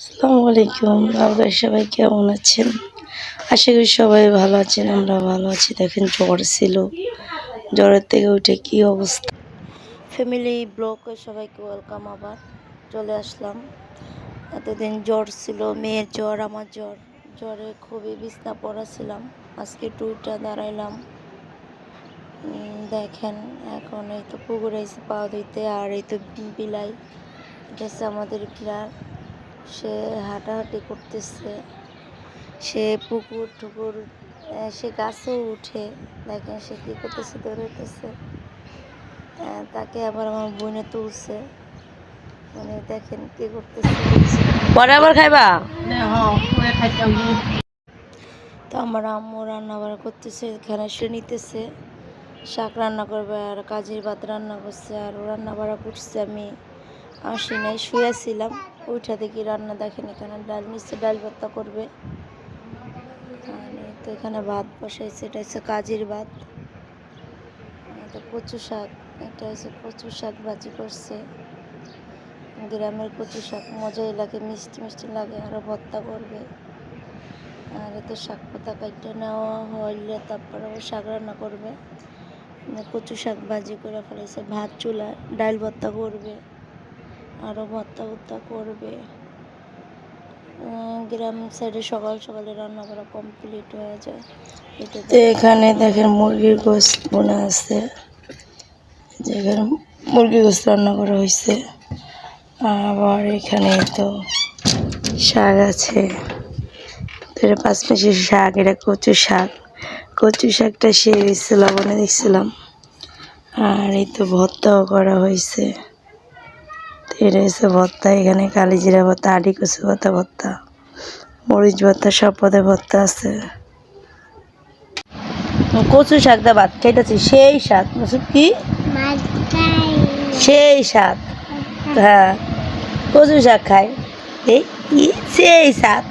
আসসালামু আলাইকুম, আপনারা সবাই কেমন আছেন? আশা করি সবাই ভালো আছেন, আমরা ভালো আছি। দেখেন জ্বর ছিল। জ্বরের থেকে উঠে কি অবস্থা? ফ্যামিলি ব্লগে সবাইকে ওয়েলকাম আবার চলে আসলাম। এতদিন জ্বর ছিল, মেয়ের জ্বর, আমার জ্বর। জ্বরে খুবই বিছনা পড়া ছিলাম। আজকে টুইটা দাঁড়াইলাম। দেখেন, এখন এই তো পুকুরে পা ধুইতে আর এই তো বিলাই। এটা আমাদের বিড়াল সে হাঁটাহাঁটি করতেছে সে পুকুর টুকুর সে গাছেও উঠে দেখেন সে কী করতেছে দৌড়াইতেছে। তাকে আবার আমার বোনে তুলছে। মানে দেখেন কি করতেছে। পরে আবার খাইবা? তো আমার আম্মু রান্না বান্না করতেছে এখানে সে নিতেছে। শাক রান্না করবে আর কাজের ভাত রান্না করছে আর ও রান্না বাড়া করছে আমি। আসি নাই শুয়েছিলাম, উঠা দেখি রান্না দেখেন এখানে ডাল নিচ্ছে ডাল ভর্তা করবে। তো এখানে ভাত বসাইছে, এটা হচ্ছে কাজের ভাত। এটা কচু শাক, এটা হচ্ছে কচু শাক ভাজি করছে। গ্রামের কচু শাক, মজাই লাগে, মিষ্টি মিষ্টি লাগে আরও ভর্তা করবে। আর এতে শাক পাতা কাটতে নেওয়া হইলে তারপরে আবার শাক রান্না করবে। কচু শাক ভাজি করে ফেলেছে, ভাত, চুলা, ডাল ভর্তা করবে। আরও ভর্তা ভর্তা করবে। গ্রাম সাইডে সকাল সকালে রান্না করা কমপ্লিট হয়ে যায়। তো এখানে দেখেন মুরগির গোস বোনা আছে। যেখানে মুরগির গোস রান্না করা হয়েছে আবার এখানে তো শাক আছে। তো পাঁচ মাসের শাক, এটা কচু শাক। কচু শাকটা সে লবণে দেখছিলাম আর এই তো ভর্তাও করা হয়েছে এটা হচ্ছে ভর্তা এখানে কালিজিরা ভর্তা আডি কচু ভত্তা ভর্তা মরিচ ভর্তা সব পদে ভর্তা আছে। কচু শাক দা ভাত খাইতেছি সেই স্বাদ বুঝছ কি? সেই স্বাদ হ্যাঁ কচু শাক খাই। এই ই সেই স্বাদ